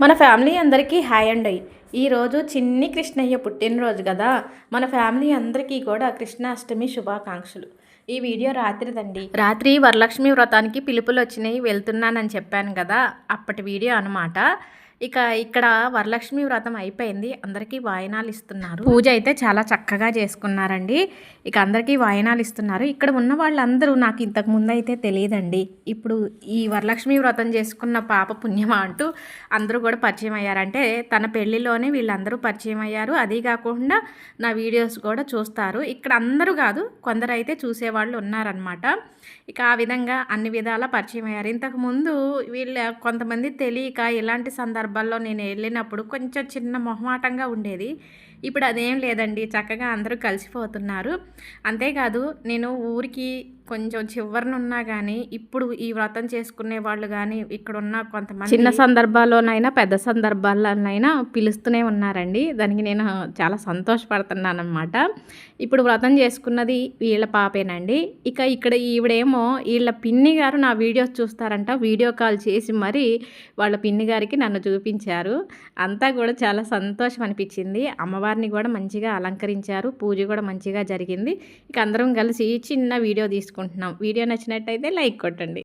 మన ఫ్యామిలీ అందరికీ హాయ్ అండి. ఈరోజు చిన్ని కృష్ణయ్య పుట్టినరోజు కదా. మన ఫ్యామిలీ అందరికీ కూడా కృష్ణాష్టమి శుభాకాంక్షలు. ఈ వీడియో రాత్రిదండి. రాత్రి వరలక్ష్మి వ్రతానికి పిలుపులు వచ్చినాయి వెళ్తున్నానని చెప్పాను కదా. అప్పటి వీడియో అనమాట ఇక ఇక్కడ వరలక్ష్మి వ్రతం అయిపోయింది. అందరికీ వాయినాలు ఇస్తున్నారు. పూజ అయితే చాలా చక్కగా చేసుకున్నారండి. ఇక అందరికీ వాయినాలు ఇస్తున్నారు. ఇక్కడ ఉన్న వాళ్ళందరూ నాకు ఇంతకు ముందు అయితే తెలియదండి. ఇప్పుడు ఈ వరలక్ష్మి వ్రతం చేసుకున్న పాప పుణ్యమా అంటూ అందరూ కూడా పరిచయం అయ్యారంటే తన పెళ్ళిలోనే వీళ్ళందరూ పరిచయం అయ్యారు. అది కాకుండా నా వీడియోస్ కూడా చూస్తారు. ఇక్కడ అందరూ కాదు కొందరు అయితే చూసేవాళ్ళు ఉన్నారనమాట ఇక ఆ విధంగా అన్ని విధాల పరిచయం అయ్యారు. ఇంతకుముందు వీళ్ళ కొంతమంది తెలియక ఇలాంటి సందర్భాల్లో నేను వెళ్ళినప్పుడు కొంచెం చిన్న మొహమాటంగా ఉండేది. ఇప్పుడు అదేం లేదండి. చక్కగా అందరూ కలిసిపోతున్నారు. అంతేకాదు నేను ఊరికి కొంచెం చివరినున్నా కానీ ఇప్పుడు ఈ వ్రతం చేసుకునే వాళ్ళు కానీ ఇక్కడ ఉన్న కొంతమంది చిన్న సందర్భాల్లోనైనా పెద్ద సందర్భాల్లోనైనా పిలుస్తూనే ఉన్నారండి. దానికి నేను చాలా సంతోషపడుతున్నాను అనమాట ఇప్పుడు వ్రతం చేసుకున్నది వీళ్ళ పాపేనండి. ఇక ఇక్కడ ఈవిడేమో వీళ్ళ పిన్ని గారు నా వీడియోస్ చూస్తారంట. వీడియో కాల్ చేసి మరి వాళ్ళ పిన్ని గారికి నన్ను చూపించారు. అంతా కూడా చాలా సంతోషం అనిపించింది. అమ్మవారిని కూడా మంచిగా అలంకరించారు. పూజ కూడా మంచిగా జరిగింది. ఇక అందరం కలిసి చిన్న వీడియో తీసుకుంటున్నాం వీడియో నచ్చినట్టయితే లైక్ కొట్టండి.